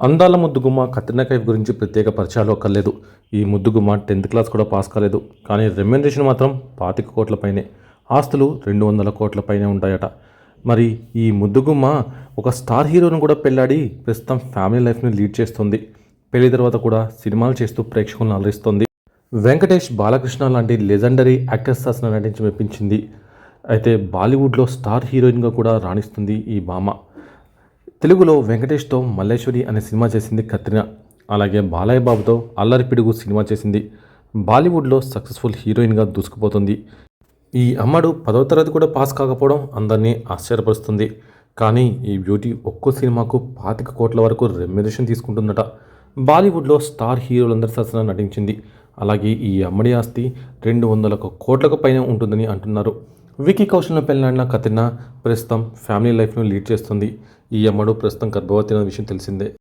అందాల ముద్దుగుమ్మ కత్రినా కైఫ్ గురించి ప్రత్యేక పరిచయాలు ఒక్కర్లేదు ఈ ముద్దుగుమ్మ టెన్త్ క్లాస్ కూడా పాస్ కాలేదు. కానీ రెమ్యునరేషన్ మాత్రం పాతిక కోట్ల పైనే. ఆస్తులు రెండు వందల కోట్ల పైనే ఉంటాయట. మరి ఈ ముద్దుగుమ్మ ఒక స్టార్ హీరోను కూడా పెళ్ళాడి ప్రస్తుతం ఫ్యామిలీ లైఫ్ని లీడ్ చేస్తుంది. పెళ్ళి తర్వాత కూడా సినిమాలు చేస్తూ ప్రేక్షకులను అలరిస్తుంది. వెంకటేష్ బాలకృష్ణ లాంటి లెజెండరీ యాక్టర్స్ నటించి మెప్పించింది. అయితే బాలీవుడ్లో స్టార్ హీరోయిన్గా కూడా రాణిస్తుంది ఈ భామ తెలుగులో వెంకటేష్తో మల్లేశ్వరి అనే సినిమా చేసింది కత్రినా. అలాగే బాలయ్య బాబుతో అల్లరి పిడుగు సినిమా చేసింది. బాలీవుడ్లో సక్సెస్ఫుల్ హీరోయిన్గా దూసుకుపోతుంది. ఈ అమ్మడు పదవ తరగతి కూడా పాస్ కాకపోవడం అందరినీ ఆశ్చర్యపరుస్తుంది. కానీ ఈ బ్యూటీ ఒక్కో సినిమాకు పాతిక కోట్ల వరకు రెమ్యునేషన్ తీసుకుంటుందట. బాలీవుడ్లో స్టార్ హీరోలందరి సరసన నటించింది. అలాగే ఈ అమ్మడి ఆస్తి రెండు వందల కోట్లకు పైన ఉంటుందని అంటున్నారు. వికీ కౌశల్ను పెళ్ళాడిన కత్రినా ప్రస్తుతం ఫ్యామిలీ లైఫ్ను లీడ్ చేస్తుంది. ఈ అమ్మడు ప్రస్తుతం గర్భవతి అనే విషయం తెలిసిందే.